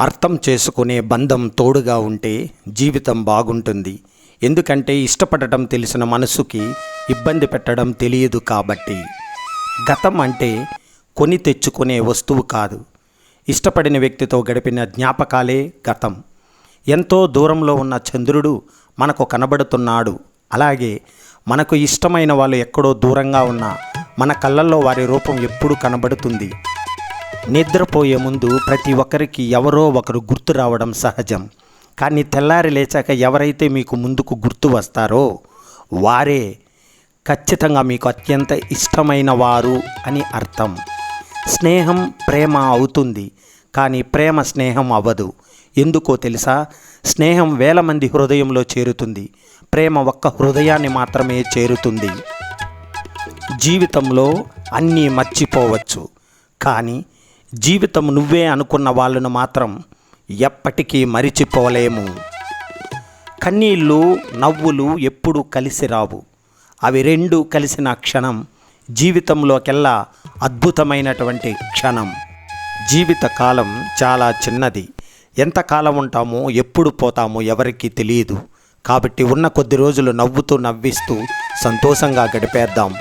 అర్థం చేసుకునే బంధం తోడుగా ఉంటే జీవితం బాగుంటుంది. ఎందుకంటే ఇష్టపడటం తెలిసిన మనసుకి ఇబ్బంది పెట్టడం తెలియదు కాబట్టి. గతం అంటే కొని తెచ్చుకునే వస్తువు కాదు. ఇష్టపడిన వ్యక్తితో గడిపిన జ్ఞాపకాలే గతం. ఎంతో దూరంలో ఉన్న చంద్రుడు మనకు కనబడుతున్నాడు. అలాగే మనకు ఇష్టమైన వాళ్ళు ఎక్కడో దూరంగా ఉన్నా మన కళ్ళల్లో వారి రూపం ఎప్పుడూ కనబడుతుంది. నిద్రపోయే ముందు ప్రతి ఒక్కరికి ఎవరో ఒకరు గుర్తు రావడం సహజం. కానీ తెల్లారి లేచాక ఎవరైతే మీకు ముందుకు గుర్తు వస్తారో వారే ఖచ్చితంగా మీకు అత్యంత ఇష్టమైన వారు అని అర్థం. స్నేహం ప్రేమ అవుతుంది కానీ ప్రేమ స్నేహం అవ్వదు. ఎందుకో తెలుసా? స్నేహం వేల మంది హృదయంలో చేరుతుంది. ప్రేమ ఒక్క హృదయాన్ని మాత్రమే చేరుతుంది. జీవితంలో అన్నీ మర్చిపోవచ్చు. కానీ జీవితం నువ్వే అనుకున్న వాళ్ళను మాత్రం ఎప్పటికీ మరిచిపోలేము. కన్నీళ్ళు నవ్వులు ఎప్పుడు కలిసి రావు. అవి రెండు కలిసిన క్షణం జీవితంలోకెల్లా అద్భుతమైనటువంటి క్షణం. జీవిత కాలం చాలా చిన్నది. ఎంతకాలం ఉంటామో ఎప్పుడు పోతామో ఎవరికీ తెలియదు కాబట్టి ఉన్న కొద్ది రోజులు నవ్వుతూ నవ్విస్తూ సంతోషంగా గడిపేద్దాం.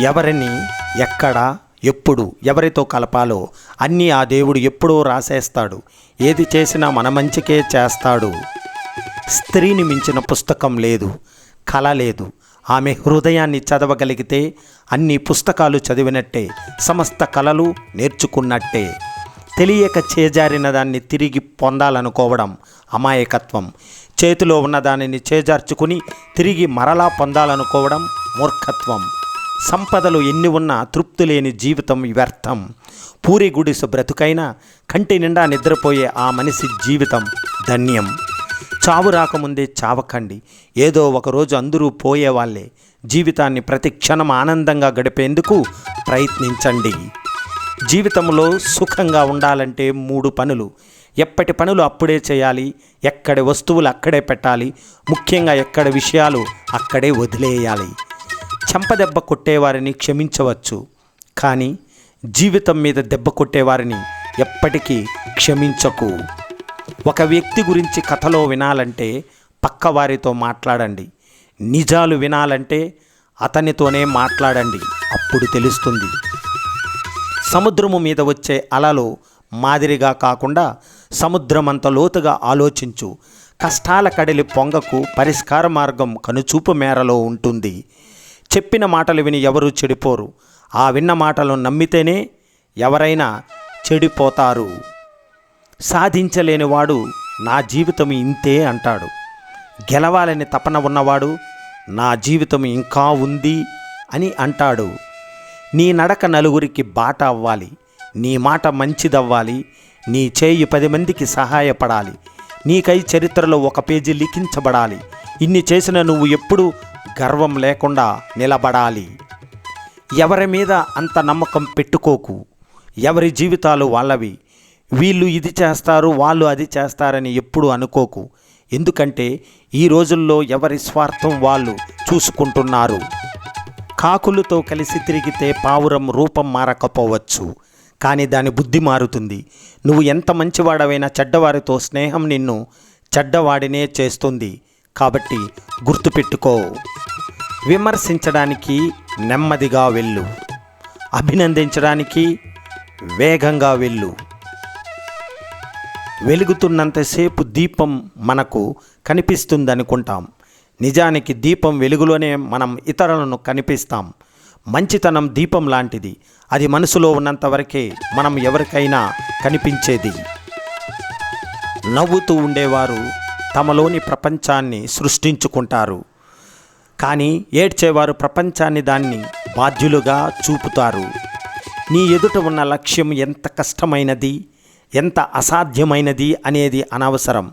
ఎవరిని ఎక్కడ ఎప్పుడు ఎవరితో కలపాలో అన్నీ ఆ దేవుడు ఎప్పుడో రాసేస్తాడు. ఏది చేసినా మన మంచికే చేస్తాడు. స్త్రీని మించిన పుస్తకం లేదు కళ లేదు. ఆమె హృదయాన్ని చదవగలిగితే అన్ని పుస్తకాలు చదివినట్టే సమస్త కళలు నేర్చుకున్నట్టే. తెలియక చేజారిన దాన్ని తిరిగి పొందాలనుకోవడం అమాయకత్వం. చేతిలో ఉన్న దానిని చేజార్చుకుని తిరిగి మరలా పొందాలనుకోవడం మూర్ఖత్వం. సంపదలు ఎన్ని ఉన్నా తృప్తి లేని జీవితం వ్యర్థం. పూరి గుడిసు బ్రతుకైనా కంటి నిండా నిద్రపోయే ఆ మనిషి జీవితం ధన్యం. చావు రాకముందే చావకండి. ఏదో ఒకరోజు అందరూ పోయేవాళ్ళే. జీవితాన్ని ప్రతి క్షణం ఆనందంగా గడిపేందుకు ప్రయత్నించండి. జీవితంలో సుఖంగా ఉండాలంటే మూడు పనులు. ఎప్పటి పనులు అప్పుడే చేయాలి ఎక్కడి వస్తువులు అక్కడే పెట్టాలి ముఖ్యంగా ఎక్కడ విషయాలు అక్కడే వదిలేయాలి. చెంపదెబ్బ కొట్టేవారిని క్షమించవచ్చు. కానీ జీవితం మీద దెబ్బ కొట్టేవారిని ఎప్పటికీ క్షమించకు. ఒక వ్యక్తి గురించి కథలో వినాలంటే పక్కవారితో మాట్లాడండి. నిజాలు వినాలంటే అతనితోనే మాట్లాడండి. అప్పుడు తెలుస్తుంది. సముద్రము మీద వచ్చే అలలు మాదిరిగా కాకుండా సముద్రమంత లోతుగా ఆలోచించు. కష్టాల కడలి పొంగకు పరిష్కార మార్గం కనుచూపు మేరలో ఉంటుంది. చెప్పిన మాటలు విని ఎవరు చెడిపోరు. ఆ విన్న మాటలు నమ్మితేనే ఎవరైనా చెడిపోతారు. సాధించలేనివాడు నా జీవితం ఇంతే అంటాడు. గెలవాలని తపన ఉన్నవాడు నా జీవితం ఇంకా ఉంది అని అంటాడు. నీ నడక నలుగురికి బాట అవ్వాలి. నీ మాట మంచిదవ్వాలి. నీ చేయి పది మందికి సహాయపడాలి. నీకై చరిత్రలో ఒక పేజీ లిఖించబడాలి. ఇన్ని చేసిన నువ్వు ఎప్పుడూ గర్వం లేకుండా నిలబడాలి. ఎవరి మీద అంత నమ్మకం పెట్టుకోకు. ఎవరి జీవితాలు వాళ్ళవి. వీళ్ళు ఇది చేస్తారు వాళ్ళు అది చేస్తారని ఎప్పుడు అనుకోకు. ఎందుకంటే ఈ రోజుల్లో ఎవరి స్వార్థం వాళ్ళు చూసుకుంటున్నారు. కాకులతో కలిసి తిరిగితే పావురం రూపం మారకపోవచ్చు. కానీ దాని బుద్ధి మారుతుంది. నువ్వు ఎంత మంచివాడవైనా చెడ్డవారితో స్నేహం నిన్ను చెడ్డవాడినే చేస్తుంది. కాబట్టి గుర్తుపెట్టుకో. విమర్శించడానికి నెమ్మదిగా వెళ్ళు. అభినందించడానికి వేగంగా వెళ్ళు. వెలుగుతున్నంతసేపు దీపం మనకు కనిపిస్తుందనుకుంటాం. నిజానికి దీపం వెలుగులోనే మనం ఇతరులను కనిపిస్తాం. మంచితనం దీపం లాంటిది. అది మనసులో ఉన్నంత వరకే మనం ఎవరికైనా కనిపించేది. నవ్వుతూ ఉండేవారు తమలోని ప్రపంచాన్ని సృష్టించుకుంటారు. కానీ ఏడ్చేవారు ప్రపంచాన్ని దాన్ని బాధ్యులుగా చూపుతారు. నీ ఎదుట ఉన్న లక్ష్యం ఎంత కష్టమైనది ఎంత అసాధ్యమైనది అనేది అనవసరం.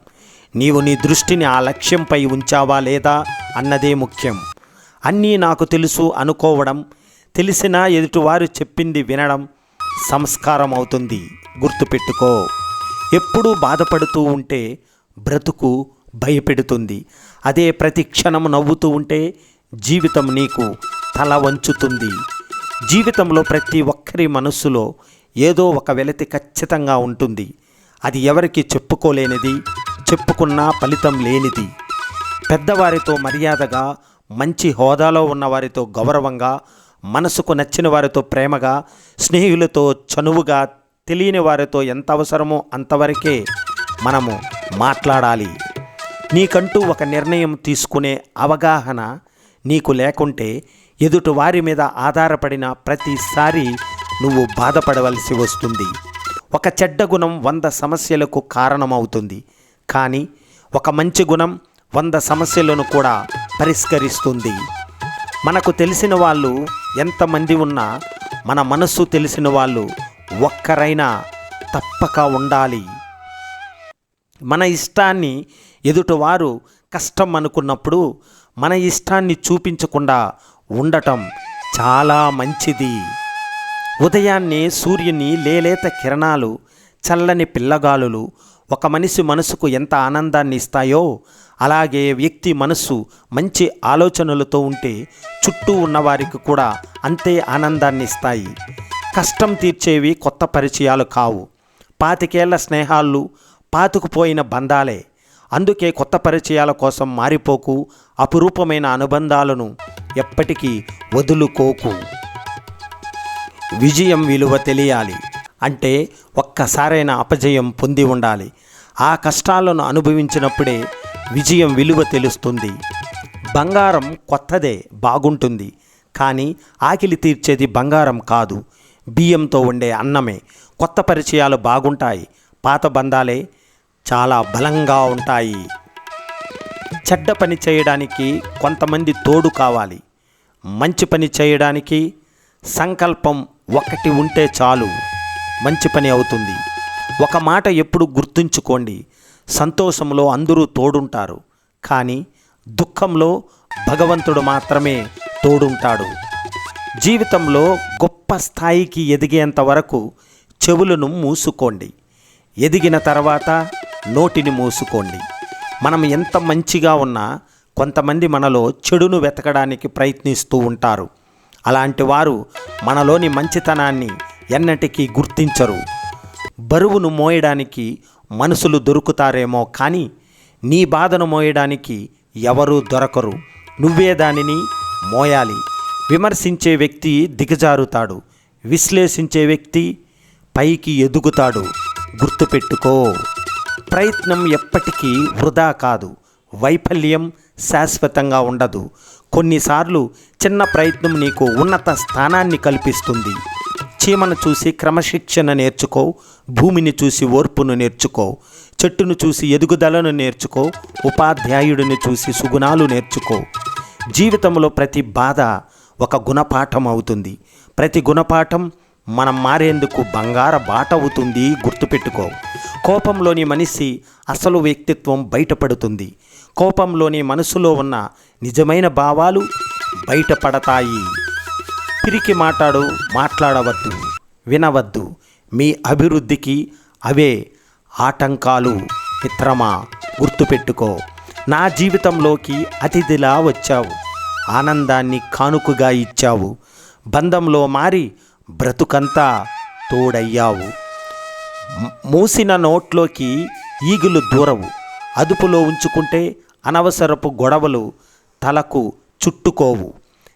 నీవు నీ దృష్టిని ఆ లక్ష్యంపై ఉంచావా లేదా అన్నదే ముఖ్యం. అన్నీ నాకు తెలుసు అనుకోవడం తెలిసినా ఎదుటివారు చెప్పింది వినడం సంస్కారం అవుతుంది. గుర్తుపెట్టుకో ఎప్పుడూ బాధపడుతూ ఉంటే బ్రతుకు భయపెడుతుంది. అదే ప్రతి క్షణం నవ్వుతూ ఉంటే జీవితం నీకు తల వంచుతుంది. జీవితంలో ప్రతి ఒక్కరి మనస్సులో ఏదో ఒక వెలతి ఖచ్చితంగా ఉంటుంది. అది ఎవరికి చెప్పుకోలేనిది చెప్పుకున్నా ఫలితం లేనిది. పెద్దవారితో మర్యాదగా మంచి హోదాలో ఉన్నవారితో గౌరవంగా మనసుకు నచ్చిన వారితో ప్రేమగా స్నేహితులతో చనువుగా తెలియని వారితో ఎంత అవసరమో అంతవరకే మనము మాట్లాడాలి. నీకంటూ ఒక నిర్ణయం తీసుకునే అవగాహన నీకు లేకుంటే ఎదుటి వారి మీద ఆధారపడిన ప్రతిసారి నువ్వు బాధపడవలసి వస్తుంది. ఒక చెడ్డ గుణం వంద సమస్యలకు కారణమవుతుంది. కానీ ఒక మంచి గుణం వంద సమస్యలను కూడా పరిష్కరిస్తుంది. మనకు తెలిసిన వాళ్ళు ఎంతమంది ఉన్నా మన మనస్సు తెలిసిన వాళ్ళు ఒక్కరైనా తప్పక ఉండాలి. మన ఇష్టాన్ని ఎదుటివారు కష్టం అనుకున్నప్పుడు మన ఇష్టాన్ని చూపించకుండా ఉండటం చాలా మంచిది. ఉదయాన్నే సూర్యుని లేలేత కిరణాలు చల్లని పిల్లగాలులు ఒక మనిషి మనసుకు ఎంత ఆనందాన్ని ఇస్తాయో అలాగే వ్యక్తి మనసు మంచి ఆలోచనలతో ఉంటే చుట్టూ ఉన్నవారికి కూడా అంతే ఆనందాన్ని ఇస్తాయి. కష్టం తీర్చేవి కొత్త పరిచయాలు కావు. పాతికేళ్ళ స్నేహాలు పాతుకుపోయిన బంధాలే. అందుకే కొత్త పరిచయాల కోసం మారిపోకు అపురూపమైన అనుబంధాలను ఎప్పటికీ వదులుకోకు. విజయం విలువ తెలియాలి. అంటే ఒక్కసారైన అపజయం పొంది ఉండాలి. ఆ కష్టాలను అనుభవించినప్పుడే విజయం విలువ తెలుస్తుంది. బంగారం కొత్తదే బాగుంటుంది. కానీ ఆకిలి తీర్చేది బంగారం కాదు. బియ్యంతో ఉండే అన్నమే. కొత్త పరిచయాలు బాగుంటాయి. పాత బంధాలే చాలా బలంగా ఉంటాయి. చెడ్డ పని చేయడానికి కొంతమంది తోడు కావాలి. మంచి పని చేయడానికి సంకల్పం ఒకటి ఉంటే చాలు. మంచి పని అవుతుంది. ఒక మాట ఎప్పుడు గుర్తుంచుకోండి. సంతోషంలో అందరూ తోడుంటారు. కానీ దుఃఖంలో భగవంతుడు మాత్రమే తోడుంటాడు. జీవితంలో గొప్ప స్థాయికి ఎదిగేంత వరకు చెవులను మూసుకోండి. ఎదిగిన తర్వాత నోటిని మూసుకోండి. మనం ఎంత మంచిగా ఉన్నా కొంతమంది మనలో చెడును వెతకడానికి ప్రయత్నిస్తూ ఉంటారు. అలాంటి వారు మనలోని మంచితనాన్ని ఎన్నటికీ గుర్తించరు. బరువును మోయడానికి మనుషులు దొరుకుతారేమో కానీ నీ బాధను మోయడానికి ఎవరూ దొరకరు. నువ్వే దానిని మోయాలి. విమర్శించే వ్యక్తి దిగజారుతాడు. విశ్లేషించే వ్యక్తి పైకి ఎదుగుతాడు. గుర్తుపెట్టుకో. ప్రయత్నం ఎప్పటికీ వృధా కాదు. వైఫల్యం శాశ్వతంగా ఉండదు. కొన్నిసార్లు చిన్న ప్రయత్నం నీకు ఉన్నత స్థానాన్ని కల్పిస్తుంది. చీమను చూసి క్రమశిక్షణ నేర్చుకో భూమిని చూసి ఓర్పును నేర్చుకో చెట్టును చూసి ఎదుగుదలను నేర్చుకో ఉపాధ్యాయుడిని చూసి సుగుణాలు నేర్చుకో. జీవితంలో ప్రతి బాధ ఒక గుణపాఠం అవుతుంది. ప్రతి గుణపాఠం మనం మారేందుకు బంగార బాట అవుతుంది గుర్తుపెట్టుకో. కోపంలోని మనిషి అసలు వ్యక్తిత్వం బయటపడుతుంది. కోపంలోని మనసులో ఉన్న నిజమైన భావాలు బయటపడతాయి. పిరికి మాట్లాడు మాట్లాడవద్దు వినవద్దు. మీ అభివృద్ధికి అవే ఆటంకాలు మిత్రమా? గుర్తుపెట్టుకో. నా జీవితంలోకి అతిథిలా వచ్చావు. ఆనందాన్ని కానుకగా ఇచ్చావు. బంధంలో మారి బ్రతుకంతా తోడయ్యావు. మూసిన నోట్లోకి ఈగులు దూరవు. అదుపులో ఉంచుకుంటే అనవసరపు గొడవలు తలకు చుట్టుకోవు.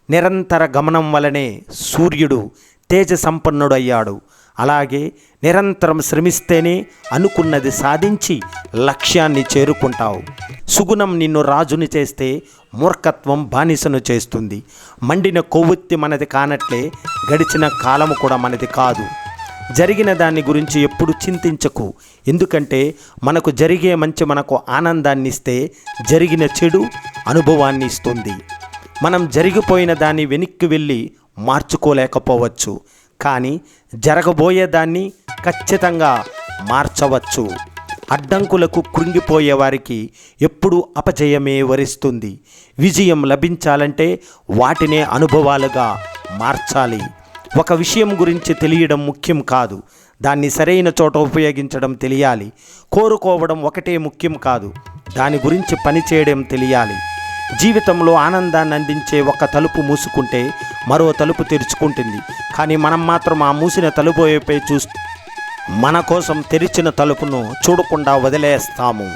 నిరంతర గమనం వలనే సూర్యుడు తేజ సంపన్నుడయ్యాడు అలాగే నిరంతరం శ్రమిస్తేనే అనుకున్నది సాధించి లక్ష్యాన్ని చేరుకుంటావు. సుగుణం నిన్ను రాజుని చేస్తే మూర్ఖత్వం బానిసను చేస్తుంది. మండిన కొవ్వొత్తి మనది కానట్లే గడిచిన కాలము కూడా మనది కాదు. జరిగిన దాని గురించి ఎప్పుడు చింతించకు. ఎందుకంటే మనకు జరిగే మంచి మనకు ఆనందాన్ని ఇస్తే జరిగిన చెడు అనుభవాన్ని ఇస్తుంది మనం జరిగిపోయిన దాన్ని వెనక్కి వెళ్ళి మార్చుకోలేకపోవచ్చు. కానీ జరగబోయే దాన్ని ఖచ్చితంగా మార్చవచ్చు. అడ్డంకులకు కృంగిపోయే వారికి ఎప్పుడూ అపజయమే వరిస్తుంది. విజయం లభించాలంటే వాటినే అనుభవాలుగా మార్చాలి. ఒక విషయం గురించి తెలియడం ముఖ్యం కాదు. దాన్ని సరైన చోట ఉపయోగించడం తెలియాలి. కోరుకోవడం ఒకటే ముఖ్యం కాదు. దాని గురించి పనిచేయడం తెలియాలి. జీవితంలో ఆనందాన్ని అందించే ఒక తలుపు మూసుకుంటే మరో తలుపు తెరుచుకుంటుంది. కానీ మనం మాత్రం ఆ మూసిన తలుపు వైపే చూస్తూ మన కోసం తెరిచిన తలుపును చూడకుండా వదిలేస్తాము.